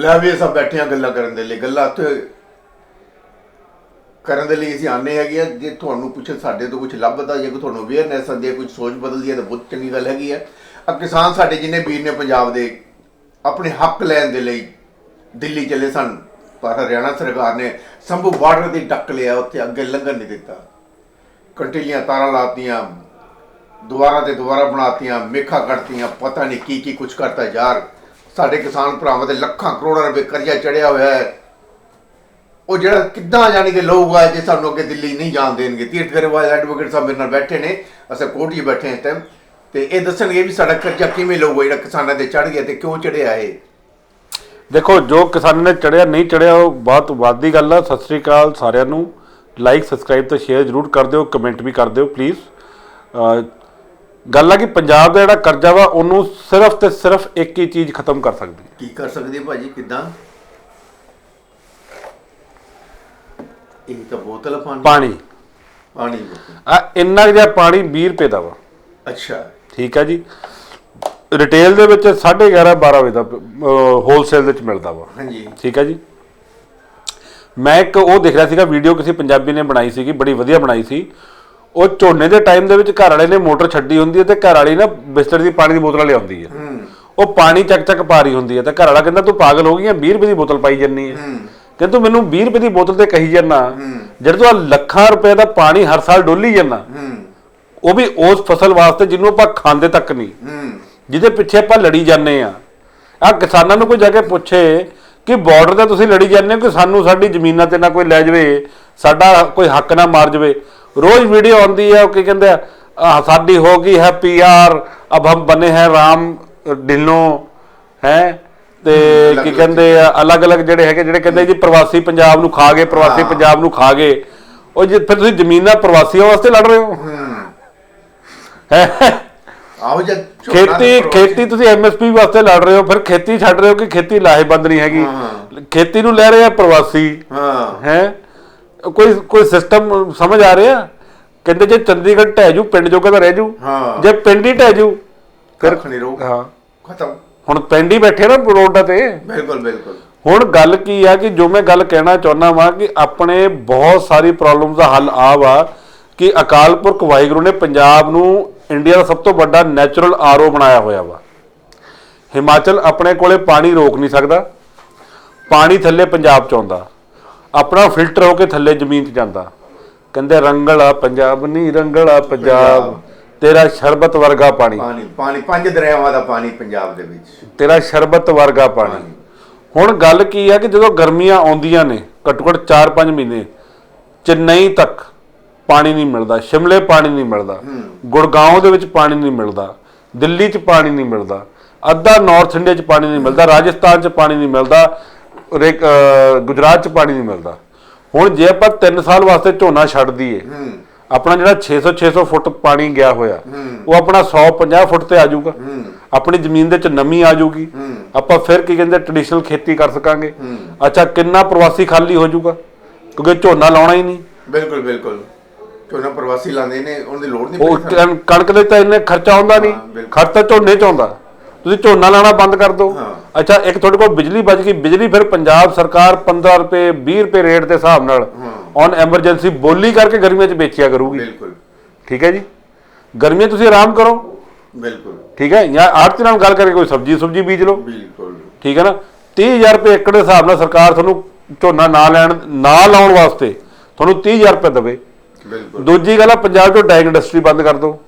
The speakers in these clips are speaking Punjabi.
ਲੈ ਵੀ ਸਭ ਬੈਠੇ ਆ ਗੱਲਾਂ ਕਰਨ ਦੇ ਲਈ, ਗੱਲਾਂ ਤੇ ਕਰਨ ਦੇ ਲਈ ਅਸੀਂ ਆਨੇ ਹੈਗੇ ਆ, ਜੇ ਤੁਹਾਨੂੰ ਕੁਛ ਸਾਡੇ ਤੋਂ ਕੁਝ ਲੱਭਦਾ, ਜੇ ਕੋਈ ਤੁਹਾਨੂੰ ਅਵੇਅਰਨੈਸ ਆਉਂਦੀ ਹੈ ਕੁਝ ਸੋਚ ਬਦਲਦੀ ਹੈ ਤਾਂ ਬਹੁਤ ਚੰਗੀ ਗੱਲ ਹੈਗੀ ਹੈ। ਆ ਕਿਸਾਨ ਸਾਡੇ ਜਿੰਨੇ ਵੀਰ ਨੇ ਪੰਜਾਬ ਦੇ, ਆਪਣੇ ਹੱਕ ਲੈਣ ਦੇ ਲਈ ਦਿੱਲੀ ਚਲੇ ਸਨ, ਪਰ ਹਰਿਆਣਾ ਸਰਕਾਰ ਨੇ ਸੰਭੂ ਬਾਰਡਰ ਦੀ ਡੱਕ ਲਿਆ, ਉੱਥੇ ਅੱਗੇ ਲੰਘਣ ਨਹੀਂ ਦਿੱਤਾ। ਕੰਟੀਲੀਆਂ ਤਾਰਾਂ ਲਾਤੀਆਂ ਦੁਬਾਰਾ ਤੇ ਦੁਬਾਰਾ ਬਣਾਤੀਆਂ, ਮੇਖਾ ਕੱਟਤੀਆਂ ਪਤਾ ਨਹੀਂ ਕੀ ਕੀ ਕੁਝ ਕਰਤਾ ਯਾਰ। ਸਾਡੇ ਕਿਸਾਨ ਭਰਾਵਾਂ ਦੇ ਲੱਖਾਂ ਕਰੋੜਾਂ ਰੁਪਏ ਕਰਜ਼ਾ ਚੜਿਆ ਹੋਇਆ ਹੈ। ਉਹ ਜਿਹੜਾ ਕਿੱਦਾਂ ਜਾਣੀ ਕਿ ਲਊਗਾ ਜੇ ਸਾਨੂੰ ਅੱਗੇ ਦਿੱਲੀ ਨਹੀਂ ਜਾਣ ਦੇਣਗੇ। ਤੀਰਥ ਗਰੇਵਾਲ ਐਡਵੋਕੇਟ ਸਾਹਿਬ ਮੇਰੇ ਨਾਲ ਬੈਠੇ ਨੇ। ਅਸੀਂ ਕੋਰਟ 'ਚ ਬੈਠੇ ਹਾਂ ਇਸ ਟਾਈਮ ਤੇ ਇਹ ਦੱਸਣਗੇ ਵੀ ਸਾਡਾ ਕਰਜ਼ਾ ਕਿਵੇਂ ਲਊਗਾ, ਜਿਹੜਾ ਕਿਸਾਨਾਂ ਤੇ ਚੜ ਗਿਆ ਤੇ ਕਿਉਂ ਚੜਿਆ ਇਹ। ਦੇਖੋ, ਜੋ ਕਿਸਾਨਾਂ ਨੇ ਚੜਿਆ ਨਹੀਂ ਚੜਿਆ ਉਹ ਬਹੁਤ ਵਾਦੀ ਗੱਲ ਆ। ਸਤਿ ਸ੍ਰੀ ਅਕਾਲ ਸਾਰਿਆਂ ਨੂੰ। ਲਾਈਕ ਸਬਸਕ੍ਰਾਈਬ ਤੇ ਸ਼ੇਅਰ ਜ਼ਰੂਰ ਕਰ ਦਿਓ ਕਮੈਂਟ ਵੀ ਕਰ ਦਿਓ ਪਲੀਜ਼ ਗੱਲ ਆ ਕਿ ਪੰਜਾਬ ਦਾ ਜਿਹੜਾ ਕਰਜ਼ਾ ਵਾ ਉਹਨੂੰ ਸਿਰਫ ਤੇ ਸਿਰਫ ਇੱਕ ਹੀ ਚੀਜ਼ ਖਤਮ ਕਰ ਸਕਦੀ ਹੈ। ਕੀ ਕਰ ਸਕਦੇ ਆ ਭਾਜੀ? ਕਿੱਦਾਂ? ਇਹ ਤਾਂ ਬੋਤਲ ਪਾਣੀ ਪਾਣੀ। ਪਾਣੀ ਬੋਤਲ। ਆ ਇੰਨਾ ਕੁ ਜਿਹਾ ਪਾਣੀ 20 ਰੁਪਏ ਦਾ ਵਾ। ਅੱਛਾ। ਠੀਕ ਹੈ ਜੀ। ਰਿਟੇਲ ਦੇ ਵਿੱਚ 11.5 12 ਵਜੇ ਦਾ ਹੋਲਸੇਲ ਦੇ ਵਿੱਚ ਮਿਲਦਾ ਵਾ। ਹਾਂਜੀ। ਠੀਕ ਹੈ ਜੀ। ਮੈਂ ਇੱਕ ਉਹ ਦੇਖ ਰਿਹਾ ਸੀਗਾ ਵੀਡੀਓ ਕਿਸੇ ਪੰਜਾਬੀ ਨੇ ਬਣਾਈ ਸੀਗੀ ਬੜੀ ਵਧੀਆ ਬਣਾਈ ਸੀ। ਉਹ ਝੋਨੇ ਦੇ ਟਾਈਮ ਦੇ ਵਿੱਚ ਘਰ ਵਾਲੇ ਨੇ ਮੋਟਰ ਛੱਡੀ ਹੁੰਦੀ ਹੈ ਤੇ ਘਰ ਵਾਲੀ ਨਾ ਬਿਸਤਰ ਦੀ ਪਾਣੀ ਦੀ ਬੋਤਲ ਲਿਆਉਂਦੀ ਹੈ। ਉਹ ਪਾਣੀ ਚੱਕ ਚੱਕ ਪਾ ਰਹੀ ਹੁੰਦੀ ਹੈ ਤੇ ਘਰ ਵਾਲਾ ਕਹਿੰਦਾ ਤੂੰ ਪਾਗਲ ਹੋ ਗਈ ਹੈ 20 ਰੁਪਏ ਦੀ ਬੋਤਲ ਪਾਈ ਜੰਨੀ ਹੈ। ਕਹਿੰਦਾ ਤੂੰ ਮੈਨੂੰ 20 ਰੁਪਏ ਦੀ ਬੋਤਲ ਤੇ ਕਹੀ ਜੰਨਾ ਜਿਹੜੇ ਤੂੰ ਲੱਖਾਂ ਰੁਪਏ ਦਾ ਪਾਣੀ ਹਰ ਸਾਲ ਡੋਲੀ ਜੰਨਾ ਉਹ ਵੀ ਉਸ ਫਸਲ ਵਾਸਤੇ ਜਿਹਨੂੰ ਆਪਾਂ ਖਾਂਦੇ ਤੱਕ ਨਹੀਂ। ਜਿਹਦੇ ਪਿੱਛੇ ਆਪਾਂ ਲੜੀ ਜਾਂਦੇ ਆ ਆ ਕਿਸਾਨਾਂ ਨੂੰ ਕੋਈ ਜਾ ਕੇ ਪੁੱਛੇ ਕਿ ਬਾਰਡਰ ਤੇ ਤੁਸੀਂ ਲੜੀ ਜਾਂਦੇ ਹੋ ਕਿ ਸਾਨੂੰ ਸਾਡੀ ਜ਼ਮੀਨਾਂ ਤੇ ਨਾ ਕੋਈ ਲੈ ਜਾਵੇ ਸਾਡਾ ਕੋਈ ਹੱਕ ਨਾ ਮਾਰ ਜਾਵੇ। ਰੋਜ਼ ਵੀਡੀਓ ਆਉਂਦੀ ਹੈ ਉਹ ਕੀ ਕਹਿੰਦੇ ਆ ਸਾਡੀ ਹੋ ਗਈ ਹੈ ਪੀਆਰ ਅਬ ਹਮ ਬਨੇ ਹੈ ਰਾਮ ਢਿੱਲੋਂ ਹੈ? ਤੇ ਕੀ ਕਹਿੰਦੇ ਆ ਅਲੱਗ-ਅਲੱਗ ਜਿਹੜੇ ਹੈਗੇ ਜਿਹੜੇ ਕਹਿੰਦੇ ਜੀ ਪ੍ਰਵਾਸੀ ਪੰਜਾਬ ਨੂੰ ਖਾ ਗਏ ਪ੍ਰਵਾਸੀ। ਪੰਜਾਬ ਨੂੰ ਖਾ ਗਏ। ਉਹ ਜੇ ਫਿਰ ਤੁਸੀਂ ਜ਼ਮੀਨਾਂ ਪ੍ਰਵਾਸੀਆਂ ਵਾਸਤੇ ਲੜ ਰਹੇ ਹੋ? ਹੈ। ਆਓ ਝੋਨਾ ਖੇਤੀ ਖੇਤੀ ਤੁਸੀਂ ਐਮਐਸਪੀ ਵਾਸਤੇ ਲੜ ਰਹੇ ਹੋ ਫਿਰ ਖੇਤੀ ਛੱਡ ਰਹੇ ਹੋ ਕਿ ਖੇਤੀ ਲਾਹੇਬੰਦ ਨਹੀਂ ਹੈਗੀ। ਖੇਤੀ ਨੂੰ ਲੈ ਰਹੇ ਆ ਪ੍ਰਵਾਸੀ। ਹਾਂ। ਹੈ? ਕੋਈ ਕੋਈ ਸਿਸਟਮ ਸਮਝ ਆ ਰਿਹਾ? ਕਹਿੰਦੇ ਜੇ ਚੰਡੀਗੜ੍ਹ ਢਹਿ ਜੂ ਪਿੰਡ ਜੋਗਾ ਤਾਂ ਰਹਿ ਜੂ। ਹਾਂ। ਜੇ ਪਿੰਡ ਹੀ ਢਹਿ ਜੂ ਫਿਰ ਕੱਖ ਨਹੀਂ ਹਾਂ। ਖਤਮ। ਹੁਣ ਪਿੰਡ ਹੀ ਬੈਠੇ ਨਾ ਰੋਡਾਂ ਤੇ। ਬਿਲਕੁਲ ਬਿਲਕੁਲ। ਹੁਣ ਗੱਲ ਕੀ ਆ ਕਿ ਜੋ ਮੈਂ ਗੱਲ ਕਹਿਣਾ ਚਾਹੁੰਦਾ ਵਾਂ ਕਿ ਆਪਣੇ ਬਹੁਤ ਸਾਰੀ ਪ੍ਰੋਬਲਮਸ ਦਾ ਹੱਲ ਆ ਵਾ ਕਿ ਅਕਾਲ ਪੁਰਖ ਵਾਹਿਗੁਰੂ ਨੇ ਪੰਜਾਬ ਨੂੰ ਇੰਡੀਆ ਦਾ ਸਭ ਤੋਂ ਵੱਡਾ ਨੈਚੁਰਲ ਆਰਓ ਬਣਾਇਆ ਹੋਇਆ ਵਾ। ਹਿਮਾਚਲ ਆਪਣੇ ਕੋਲੇ ਪਾਣੀ ਰੋਕ ਨਹੀਂ ਸਕਦਾ। ਪਾਣੀ ਥੱਲੇ ਪੰਜਾਬ ਚ ਆਉਂਦਾ। ਆਪਣਾ ਫਿਲਟਰ ਹੋ ਕੇ ਥੱਲੇ ਜ਼ਮੀਨ 'ਚ ਜਾਂਦਾ। ਕਹਿੰਦੇ ਰੰਗਲਾ ਪੰਜਾਬ ਨਹੀਂ ਰੰਗਲਾ ਪੰਜਾਬ। ਤੇਰਾ ਸ਼ਰਬਤ ਵਰਗਾ ਪਾਣੀ। ਪਾਣੀ ਪਾਣੀ ਪੰਜ ਦਰਿਆਵਾਂ ਦਾ ਪਾਣੀ ਪੰਜਾਬ ਦੇ ਵਿੱਚ। ਤੇਰਾ ਸ਼ਰਬਤ ਵਰਗਾ ਪਾਣੀ। ਹੁਣ ਗੱਲ ਕੀ ਹੈ ਕਿ ਜਦੋਂ ਗਰਮੀਆਂ ਆਉਂਦੀਆਂ ਨੇ ਘੱਟੋ ਘੱਟ 4-5 ਮਹੀਨੇ ਚੇਨਈ ਤੱਕ ਪਾਣੀ ਨਹੀਂ ਮਿਲਦਾ ਸ਼ਿਮਲੇ ਪਾਣੀ ਨਹੀਂ ਮਿਲਦਾ ਗੁੜਗਾਉਂ ਦੇ ਵਿੱਚ ਪਾਣੀ ਨਹੀਂ ਮਿਲਦਾ ਦਿੱਲੀ 'ਚ ਪਾਣੀ ਨਹੀਂ ਮਿਲਦਾ ਅੱਧਾ ਨਾਰਥ ਇੰਡੀਆ 'ਚ ਪਾਣੀ ਨਹੀਂ ਮਿਲਦਾ ਰਾਜਸਥਾਨ 'ਚ ਪਾਣੀ ਨਹੀਂ ਮਿਲਦਾ ਗੁਜਰਾਤ 'ਚ ਪਾਣੀ ਨਹੀਂ ਮਿਲਦਾ। ਹੁਣ ਜੇ ਆਪਾਂ 3 ਸਾਲ ਵਾਸਤੇ ਝੋਨਾ ਛੱਡ ਦਈਏ ਆਪਣਾ ਜਿਹੜਾ 600 600 ਫੁੱਟ ਪਾਣੀ ਗਿਆ ਹੋਇਆ ਉਹ ਆਪਣਾ 150 ਫੁੱਟ ਤੇ ਆ ਜਾਊਗਾ। ਆਪਣੀ ਜ਼ਮੀਨ ਦੇ ਚ ਨਮੀ ਆ ਜਾਊਗੀ। ਆਪਾਂ ਫਿਰ ਕੀ ਕਹਿੰਦੇ ਟ੍ਰੈਡੀਸ਼ਨਲ ਖੇਤੀ ਕਰ ਸਕਾਂਗੇ। ਅੱਛਾ ਕਿੰਨਾ ਪ੍ਰਵਾਸੀ ਖਾਲੀ ਹੋ ਜਾਊਗਾ? ਕਿਉਂਕਿ ਝੋਨਾ ਲਾਉਣਾ ਹੀ ਨਹੀਂ। ਬਿਲਕੁਲ ਬਿਲਕੁਲ। ਝੋਨਾ ਪ੍ਰਵਾਸੀ ਲਾਉਂਦੇ ਨੇ ਉਹਨਾਂ ਦੀ ਲੋੜ ਨਹੀਂ ਉਹ ਕਣਕ ਦੇ ਤਾਂ ਇੰਨੇ ਖਰਚਾ ਆਉਂਦਾ ਨਹੀਂ। ਖਰਚਾ ਝੋਨੇ ਚ ਆਉਂਦਾ। ਤੁਸੀਂ ਝੋਨਾ ਲਾਣਾ ਬੰਦ ਕਰ ਦਿਓ। ਹਾਂ। ਅੱਛਾ ਇੱਕ ਤੁਹਾਡੇ ਕੋਲ ਬਿਜਲੀ ਬਚ ਗਈ ਬਿਜਲੀ ਫਿਰ ਪੰਜਾਬ ਸਰਕਾਰ 15 ਰੁਪਏ 20 ਰੁਪਏ ਰੇਟ ਦੇ ਹਿਸਾਬ ਨਾਲ ਔਨ ਐਮਰਜੈਂਸੀ ਬੋਲੀ ਕਰਕੇ ਗਰਮੀਆਂ 'ਚ ਵੇਚਿਆ ਕਰੂਗੀ। ਬਿਲਕੁਲ। ਠੀਕ ਹੈ ਜੀ? ਗਰਮੀਆਂ ਤੁਸੀਂ ਆਰਾਮ ਕਰੋ। ਬਿਲਕੁਲ। ਠੀਕ ਹੈ? ਜਾਂ ਆੜਤੀ ਨਾਲ ਗੱਲ ਕਰਕੇ ਕੋਈ ਸਬਜ਼ੀ ਸੁਬਜੀ ਬੀਜ ਲਓ। ਬਿਲਕੁਲ। ਠੀਕ ਹੈ ਨਾ? 30000 ਰੁਪਏ ਏਕੜ ਦੇ ਹਿਸਾਬ ਨਾਲ ਸਰਕਾਰ ਤੁਹਾਨੂੰ ਝੋਨਾ ਨਾ ਲੈਣ ਨਾ ਲਾਉਣ ਵਾਸਤੇ ਤੁਹਾਨੂੰ 30000 ਰੁਪਏ ਦੇਵੇ। ਬਿਲਕੁਲ। ਦੂਜੀ ਗੱਲ ਆ ਪੰਜਾਬ 'ਚੋਂ ਡਾਈਂਗ ਇੰਡਸਟਰੀ ਬੰਦ ਕਰ ਦਿਓ।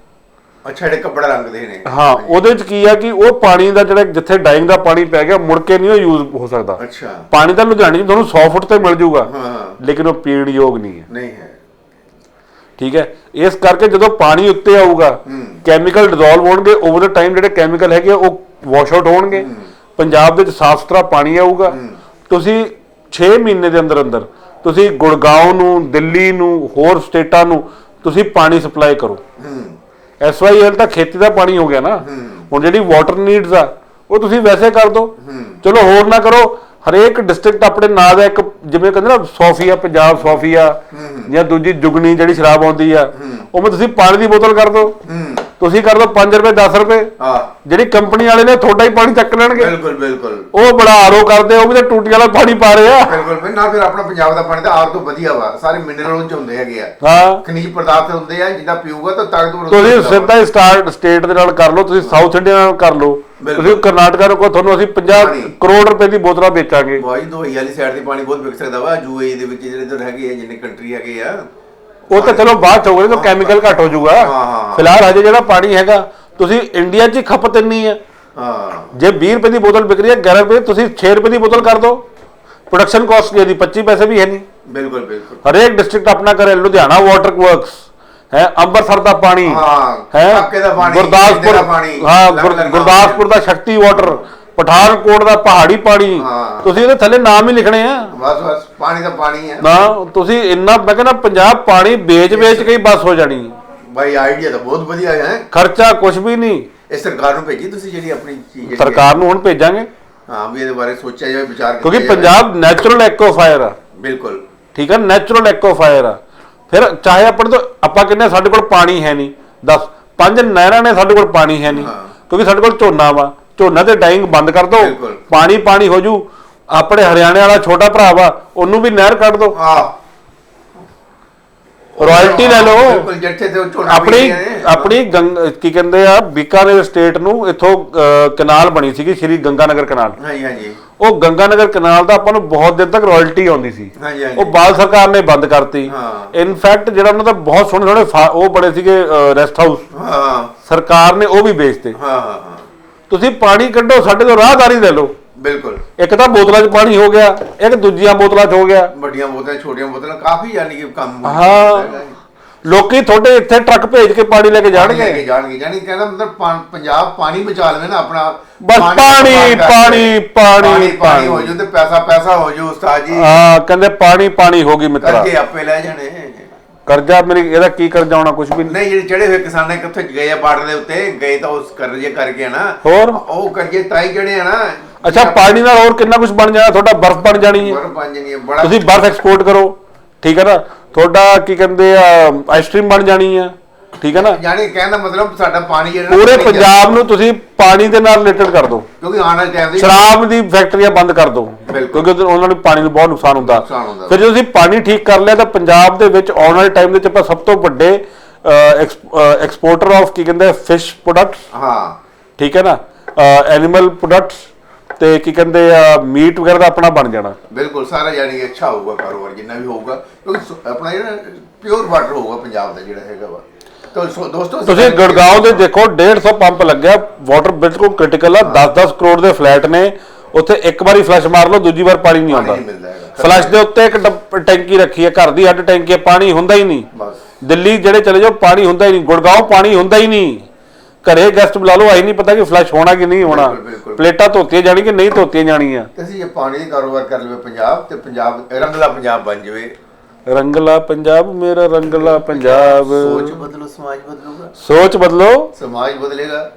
ਅੱਛਾ ਜਿਹੜੇ ਕੱਪੜਾ ਰੰਗਦੇ ਨੇ। ਹਾਂ ਉਹਦੇ ਵਿੱਚ ਕੀ ਆ ਕਿ ਉਹ ਪਾਣੀ ਦਾ ਜਿਹੜਾ ਜਿੱਥੇ ਡਾਈਂਗ ਦਾ ਪਾਣੀ ਪੈ ਗਿਆ ਮੁੜ ਕੇ ਨਹੀਂ ਉਹ ਯੂਜ਼ ਹੋ ਸਕਦਾ। ਅੱਛਾ। ਪਾਣੀ ਤਾਂ ਲੁਧਿਆਣੇ 'ਚ ਤੁਹਾਨੂੰ 100 ਫੁੱਟ ਤੇ ਮਿਲ ਜਾਊਗਾ ਹਾਂ ਲੇਕਿਨ ਉਹ ਪੀਣ ਯੋਗ ਨਹੀਂ ਹੈ। ਨਹੀਂ ਹੈ। ਠੀਕ ਹੈ? ਇਸ ਕਰਕੇ ਜਦੋਂ ਪਾਣੀ ਉੱਤੇ ਆਊਗਾ ਕੈਮੀਕਲ ਡਿਸੋਲਵ ਹੋਣਗੇ ਓਵਰ ਦਾ ਟਾਈਮ ਜਿਹੜੇ ਕੈਮੀਕਲ ਹੈਗੇ ਆ, ਉਹ ਵਾਸ਼ ਆਊਟ ਹੋਣਗੇ। ਪੰਜਾਬ ਦੇ ਵਿੱਚ ਸਾਫ਼ ਸੁਥਰਾ ਪਾਣੀ ਆਊਗਾ। ਤੁਸੀਂ 6 ਮਹੀਨੇ ਦੇ ਅੰਦਰ ਅੰਦਰ ਤੁਸੀਂ ਗੁੜਗਾਉਂ ਨੂੰ ਦਿੱਲੀ ਨੂੰ ਹੋਰ ਸਟੇਟਾਂ ਨੂੰ ਤੁਸੀਂ ਪਾਣੀ ਸਪਲਾਈ ਕਰੋ। ਐਸਵਾਈਐਲ ਤਾਂ ਖੇਤੀ ਦਾ ਪਾਣੀ ਹੋ ਗਿਆ ਨਾ। ਹੁਣ ਜਿਹੜੀ ਵਾਟਰ ਨੀਡਸ ਆ ਉਹ ਤੁਸੀਂ ਵੈਸੇ ਕਰ ਦਿਓ ਚਲੋ ਹੋਰ ਨਾ ਕਰੋ ਹਰੇਕ ਡਿਸਟ੍ਰਿਕਟ ਆਪਣੇ ਨਾਂ ਦਾ ਇੱਕ ਜਿਵੇਂ ਕਹਿੰਦੇ ਨਾ ਸੋਫੀਆ ਪੰਜਾਬ ਸੋਫੀਆ ਜਾਂ ਦੂਜੀ ਜੁਗਨੀ ਜਿਹੜੀ ਸ਼ਰਾਬ ਆਉਂਦੀ ਆ ਉਹ ਮੈਂ ਤੁਸੀਂ ਪਾਣੀ ਦੀ ਬੋਤਲ ਕਰ ਦਿਓ ਤੁਸੀਂ ਕਰ ਦੋ 5 ਰੁਪਏ 10 ਰੁਪਏ। ਹਾਂ। ਜਿਹੜੀ ਕੰਪਨੀ ਵਾਲੇ ਨੇ ਤੁਹਾਡਾ ਹੀ ਪਾਣੀ ਚੱਕ ਲੈਣਗੇ। ਬਿਲਕੁਲ ਬਿਲਕੁਲ। ਉਹ ਬੜਾ ਆਰੋ ਕਰਦੇ ਉਹ ਵੀ ਤਾਂ ਟੂਟੀ ਵਾਲਾ ਪਾਣੀ ਪਾ ਰਹੇ ਆ। ਬਿਲਕੁਲ ਵੀ ਨਾ ਫਿਰ ਆਪਣਾ ਪੰਜਾਬ ਦਾ ਪਾਣੀ ਤਾਂ ਆਰ ਤੋਂ ਵਧੀਆ ਵਾ। ਸਾਰੇ ਮਿਨਰਲ ਚ ਹੁੰਦੇ ਹੈਗੇ ਆ। ਹਾਂ। ਖਣਿਜ ਪਦਾਰਥ ਹੁੰਦੇ ਆ ਜਿੱਦਾਂ ਪੀਊਗਾ ਤਾਂ ਤਾਕਤਵਰ ਤੁਸੀਂ। ਸਿੱਧਾ ਸਟਾਰਟ ਸਟੇਟ ਦੇ ਨਾਲ ਕਰ ਲਓ ਤੁਸੀਂ ਸਾਊਥ ਇੰਡੀਆ ਨਾਲ ਕਰ ਲਓ। ਤੁਸੀਂ ਕਰਨਾਟਕਾ ਨੂੰ ਕਹੋ ਤੁਹਾਨੂੰ ਅਸੀਂ 50 ਪਾਣੀ। ਕਰੋੜ ਰੁਪਏ ਦੀ ਬੋਤਲਾਂ ਵੇਚਾਂਗੇ। ਬਾਈ ਦੁਬਈ ਵਾਲੀ ਸਾਈਡ ਤੇ ਪਾਣੀ ਬਹੁਤ ਵਿਕ ਸਕਦਾ ਵਾ। ਯੂਏਈ ਦੇ ਵਿੱਚ ਜਿਹੜੇ ਇੱਧਰ ਹੈਗੇ ਆ ਜਿੰਨੇ ਕੰਟਰੀ ਹੈਗੇ ਆ। ਉਹ ਤਾਂ ਚਲੋ ਬਾਅਦ ਚ ਹੋਊਗਾ ਜਦੋਂ ਕੈਮੀਕਲ ਘੱਟ ਹੋ ਜਾਊਗਾ ਹਾਂ। ਫਿਲਹਾਲ ਹਜੇ ਜਿਹੜਾ ਪਾਣੀ ਹੈਗਾ ਤੁਸੀਂ ਇੰਡੀਆ 'ਚ ਹੀ ਖਪਤ ਇੰਨੀ ਹੈ। ਹਾਂ। ਜੇ 20 ਰੁਪਏ ਦੀ ਬੋਤਲ ਵਿਕ ਰਹੀ ਹੈ 11 ਰੁਪਏ ਤੁਸੀਂ 6 ਰੁਪਏ ਦੀ ਬੋਤਲ ਕਰ ਦਿਓ ਪ੍ਰੋਡਕਸ਼ਨ ਕਾਸਟ ਇਹਦੀ 25 ਪੈਸੇ ਵੀ ਹੈ ਨਹੀਂ। ਬਿਲਕੁਲ ਬਿਲਕੁਲ। ਹਰੇਕ ਡਿਸਟ੍ਰਿਕਟ ਆਪਣਾ ਕਰੇ ਲੁਧਿਆਣਾ ਵਾਟਰ ਵਰਕਸ ਹੈ ਅੰਮ੍ਰਿਤਸਰ ਦਾ ਪਾਣੀ ਹਾਂ ਹੈ ਟਾਕੇ ਦਾ ਪਾਣੀ ਗੁਰਦਾਸਪੁਰ ਦਾ ਪਾਣੀ ਹਾਂ ਗੁਰ- ਨਾਮ ਗੁਰਦਾਸਪੁਰ ਦਾ ਸ਼ਕਤੀ ਵਾਟਰ ਪਠਾਨਕੋਟ ਦਾ ਪਹਾੜੀ ਪਾਣੀ ਹਾਂ। ਤੁਸੀਂ ਇਹਦੇ ਥੱਲੇ ਨਾਮ ਹੀ ਲਿਖਣੇ ਆ। ਬਸ ਬਸ ਪਾਣੀ ਦਾ ਪਾਣੀ ਹੈ। ਨਾ ਤੁਸੀਂ ਇੰਨਾ ਮੈਂ ਕਹਿੰਦਾ ਪੰਜਾਬ ਪਾਣੀ ਵੇਚ ਵੇਚ ਕੇ ਹੀ ਬਸ ਹੋ ਜਾਣੀ। ਬਾਈ ਆਈਡੀਆ ਤਾਂ ਬਹੁਤ ਵਧੀਆ ਹੈ। ਖਰਚਾ ਕੁਝ ਵੀ ਨਹੀਂ। ਇਹ ਸਰਕਾਰ ਨੂੰ ਭੇਜੀ ਤੁਸੀਂ ਜਿਹੜੀ ਆਪਣੀ ਚੀਜ਼ ਜਿਹੜੀ ਸਰਕਾਰ ਨੂੰ ਹੁਣ ਭੇਜਾਂਗੇ। ਹੈ। ਵੀ ਇਹਦੇ ਬਾਰੇ ਸੋਚਿਆ ਜਾਵੇ ਵਿਚਾਰ ਕੀਤਾ ਕਿਉਂਕਿ ਜਾਵੇ। ਪੰਜਾਬ ਨੈਚੁਰਲ ਐਕੋਫਾਇਰ ਆ। ਬਿਲਕੁਲ। ਠੀਕ ਹੈ ਨੈਚੁਰਲ ਐਕੋਫਾਇਰ ਆ। ਫਿਰ ਚਾਹੇ ਆਪਣੇ ਤੋਂ ਆਪਾਂ ਕਹਿੰਦੇ ਹਾਂ ਸਾਡੇ ਕੋਲ ਪਾਣੀ ਹੈ ਨਹੀਂ। ਦੱਸ ਪੰਜ ਨਹਿਰਾਂ ਨੇ ਸਾਡੇ ਕੋਲ ਪਾਣੀ ਹੈ ਨਹੀਂ। ਹਾਂ। ਕਿਉਂਕਿ ਸਾਡੇ ਕੋਲ ਝੋਨਾ ਵਾ। ਝੋਨਾ ਤੇ ਡਾਈਂਗ ਬੰਦ ਕਰ ਦੋ। ਬਿਲਕੁਲ। ਪਾਣੀ ਪਾਣੀ ਹੋ ਜੂ। ਆਪਣੇ ਹਰਿਆਣੇ ਵਾਲਾ ਛੋਟਾ ਭਰਾ ਵਾ ਉਹਨੂੰ ਵੀ ਨਹਿਰ ਕੱਢ ਦੋ। ਹਾਂ। ਰਾਇਲਟੀ ਲੈ ਲਓ। ਬਿਲਕੁਲ ਜਿੱਥੇ ਤੇ ਉਹ ਝੋਨਾ ਆਪਣੀ ਬੀਜਦੇ ਨੇ। ਆਪਣੀ ਗੰਗ ਕੀ ਕਹਿੰਦੇ ਆ ਬੀਕਾਨੇਰ ਸਟੇਟ ਨੂੰ ਇੱਥੋਂ ਅਹ, ਕਨਾਲ ਬਣੀ ਸੀਗੀ ਸ਼੍ਰੀ ਗੰਗਾਨਗਰ ਕਨਾਲ ਹਾਂਜੀ ਹਾਂਜੀ। ਉਹ ਗੰਗਾਨਗਰ ਕਨਾਲ ਦਾ ਆਪਾਂ ਨੂੰ ਬਹੁਤ ਦਿਨ ਤੱਕ ਰਾਇਲਟੀ ਆਉਂਦੀ ਸੀ। ਹਾਂਜੀ ਹਾਂਜੀ। ਉਹ ਬਾਲ ਸਰਕਾਰ ਨੇ ਬੰਦ ਕਰਤੀ। ਹਾਂ। ਇਨਫੈਕਟ ਜਿਹੜਾ ਉਹਨਾਂ ਦਾ ਬਹੁਤ ਸੋਹਣੇ ਸੋਹਣੇ ਫਾ- ਉਹ ਬੜੇ ਸੀਗੇ ਰੈਸਟ ਹਾਊਸ ਹਾਂ। ਸਰਕਾਰ ਨੇ ਉਹ ਵੀ ਵੇਚਤੇ। ਹਾਂ। ਤੁਸੀਂ ਪਾਣੀ ਕੱਢੋ ਸਾਡੇ ਤੋਂ ਰਾਹਦਾਰੀ ਲੈ ਲਓ। ਬਿਲਕੁਲ। ਇੱਕ ਤਾਂ ਬੋਤਲਾਂ 'ਚ ਪਾਣੀ ਹੋ ਗਿਆ ਇੱਕ ਦੂਜੀਆਂ ਬੋਤਲਾਂ 'ਚ ਹੋ ਗਿਆ। ਵੱਡੀਆਂ ਬੋਤਲਾਂ ਛੋਟੀਆਂ ਬੋਤਲਾਂ ਕਾਫੀ ਯਾਨੀ ਕਿ ਕੰਮ ਹਾਂ ਲੋਕੀ ਤੁਹਾਡੇ ਇੱਥੇ ਟਰੱਕ ਭੇਜ ਕੇ ਪਾਣੀ ਲੈ ਕੇ ਜਾਣਗੇ। ਜਾਣਗੇ ਜਾਣਗੇ ਜਾਨੀ ਕਹਿੰਦਾ ਮਤਲਬ ਪੰਜਾਬ ਪਾਣੀ ਬਚਾ ਲਵੇ ਨਾ ਆਪਣਾ। ਬਸ ਪਾਣੀ ਪਾਣੀ, ਕੇ। ਪਾਣੀ, ਪਾਣੀ, ਹੋ ਜੂ ਤੇ ਪੈਸਾ ਪੈਸਾ ਹੋ ਜੂ ਉਸਤਾਦ ਜੀ। ਹਾਂ ਕਹਿੰਦੇ ਪਾਣੀ ਪਾਣੀ ਹੋ ਗਈ ਮਿੱਤਰਾ। ਕਰਜ਼ੇ ਆਪੇ ਲੈ ਜਾਣੇ। ਕਰਜ਼ਾ ਮੇਰੀ ਇਹਦਾ ਕੀ ਕਰਜ਼ਾ ਹੋਣਾ ਕੁਝ ਵੀ ਨਹੀਂ ਨਹੀਂ ਜਿਹੜੇ ਚੜੇ ਹੋਏ ਕਿਸਾਨਾਂ ਕਿੱਥੇ ਗਏ ਆ ਬਾਰਡਰ ਦੇ ਉੱਤੇ? ਗਏ ਤਾਂ ਉਸ ਕਰਜ਼ੇ ਕਰਕੇ ਆ ਨਾ। ਹੋਰ? ਉਹ ਕਰਜ਼ੇ ਤਾਂ ਹੀ ਚੜੇ ਆ ਨਾ ਅੱਛਾ ਪਾਣੀ ਨਾਲ ਹੋਰ ਕਿੰਨਾ ਕੁਝ ਬਣ ਜਾਣਾ ਤੁਹਾਡਾ ਬਰਫ਼ ਬਣ ਜਾਣੀ ਹੈ ਬਰ ਪੰਜ ਨਹੀਂ ਬੜਾ ਤੁਸੀਂ ਬਰਫ਼ ਐਕਸਪੋਰਟ ਕਰੋ ਠੀਕ ਹੈ ਨਾ? ਤੁਹਾਡਾ ਕੀ ਕਹਿੰਦੇ ਆ ਆਈਸਕ੍ਰੀਮ ਬਣ ਜਾਣੀ ਆ। ਠੀਕ ਹੈ ਨਾ? ਯਾਨੀ ਕਹਿਣ ਦਾ ਮਤਲਬ ਸਾਡਾ ਪਾਣੀ ਜਿਹੜਾ ਪੂਰੇ ਪੰਜਾਬ ਨੂੰ ਤੁਸੀਂ ਪਾਣੀ ਦੇ ਨਾਲ ਰਿਲੇਟਡ ਕਰ ਦਿਓ। ਕਿਉਂਕਿ ਆਉਣ ਵਾਲੇ ਟਾਈਮ ਦੇ ਸ਼ਰਾਬ ਦੀ ਫੈਕਟਰੀਆਂ ਬੰਦ ਕਰ ਦਿਓ। ਬਿਲਕੁਲ। ਕਿਉਂਕਿ ਉਹਦੇ- ਉਹਨਾਂ ਨੂੰ ਪਾਣੀ ਨੂੰ ਬਹੁਤ ਨੁਕਸਾਨ ਹੁੰਦਾ। ਨੁਕਸਾਨ ਹੁੰਦਾ। ਫਿਰ ਜੇ ਤੁਸੀਂ ਪਾਣੀ ਠੀਕ ਕਰ ਲਿਆ ਤਾਂ ਪੰਜਾਬ ਦੇ ਵਿੱਚ ਆਉਣ ਵਾਲੇ ਟਾਈਮ ਦੇ ਵਿੱਚ ਆਪਾਂ ਸਭ ਤੋਂ ਵੱਡੇ ਐਕਸਪੋਰਟਰ ਆਫ ਕੀ ਕਹਿੰਦੇ ਫਿਸ਼ ਪ੍ਰੋਡਕਟਸ ਹਾਂ। ਠੀਕ ਹੈ ਨਾ? ਐਨੀਮਲ ਪ੍ਰੋਡਕਟਸ ਤੇ ਕੀ ਕਹਿੰਦੇ ਆ? ਮੀਟ ਵਗੈਰਾ ਦਾ ਆਪਣਾ ਬਣ ਜਾਣਾ। ਬਿਲਕੁਲ ਸਾਰਾ ਯਾਨੀ ਕਿ ਅੱਛਾ ਹੋਊਗਾ ਕਾਰੋਬਾਰ ਜਿੰਨਾ ਵੀ ਹੋਊਗਾ। ਕਿਉਂਕਿ ਸ- ਆਪਣਾ ਜਿਹੜਾ ਪਿਓਰ ਵਾਟਰ ਹੋਊਗਾ ਪੰਜਾਬ ਦਾ ਜਿਹੜਾ ਹੈਗਾ ਵਾ। ਤਾਂ ਸੋ- ਦੋਸਤੋ ਤੁਸੀਂ ਗੁੜਗਾਉਂ ਦੇ ਦੇਖੋ 150 ਪੰਪ ਲੱਗਿਆ ਵਾਟਰ ਬਿਲਕੁਲ ਕ੍ਰਿਟੀਕਲ ਆ 10-10 ਕਰੋੜ ਦੇ ਫਲੈਟ ਨੇ। ਉੱਥੇ ਇੱਕ ਵਾਰੀ ਫਲਸ਼ ਮਾਰ ਲਓ ਦੂਜੀ ਵਾਰ ਪਾਣੀ ਨਹੀਂ ਆਉਂਦਾ। ਫਲਸ਼ ਦੇ ਉੱਤੇ ਇੱਕ ਟੈਂਕੀ ਰੱਖੀ ਹੈ ਘਰ ਦੀ ਅੱਡ ਟੈਂਕੀ ਪਾਣੀ ਹੁੰਦਾ ਹੀ ਨਹੀਂ। ਦਿੱਲੀ ਜਿਹੜੇ ਚਲੇ ਜਾਓ ਪਾਣੀ ਹੁੰਦਾ ਹੀ ਨਹੀਂ। ਗੁੜਗਾਉਂ ਪਾਣੀ ਹੁੰਦਾ ਹੀ ਨਹੀਂ। ਘਰੇ ਗੈਸਟ ਬੁਲਾ ਲਓ ਆਈ ਨਹੀਂ ਪਤਾ ਕਿ ਫਲਸ਼ ਹੋਣਾ ਕਿ ਨਹੀਂ ਹੋਣਾ। ਪਲੇਟਾਂ ਧੋਤੀਆਂ ਜਾਣੀ ਕਿ ਨਹੀਂ ਧੋਤੀਆਂ ਜਾਣੀਆਂ। ਤੇ ਅਸੀਂ ਜੇ ਪਾਣੀ ਦਾ ਕਾਰੋਬਾਰ ਕਰ ਲਵੇ ਪੰਜਾਬ ਤੇ ਪੰਜਾਬ ਰੰਗਲਾ ਪੰਜਾਬ ਬਣ ਜਾਵੇ। ਰੰਗਲਾ ਪੰਜਾਬ ਮੇਰਾ ਰੰਗਲਾ ਪੰਜਾਬ। ਸੋਚ ਬਦਲੋ ਸਮਾਜ ਬਦਲੂਗਾ। ਸੋਚ ਬਦਲੋ। ਸਮਾਜ ਬਦਲੇਗਾ।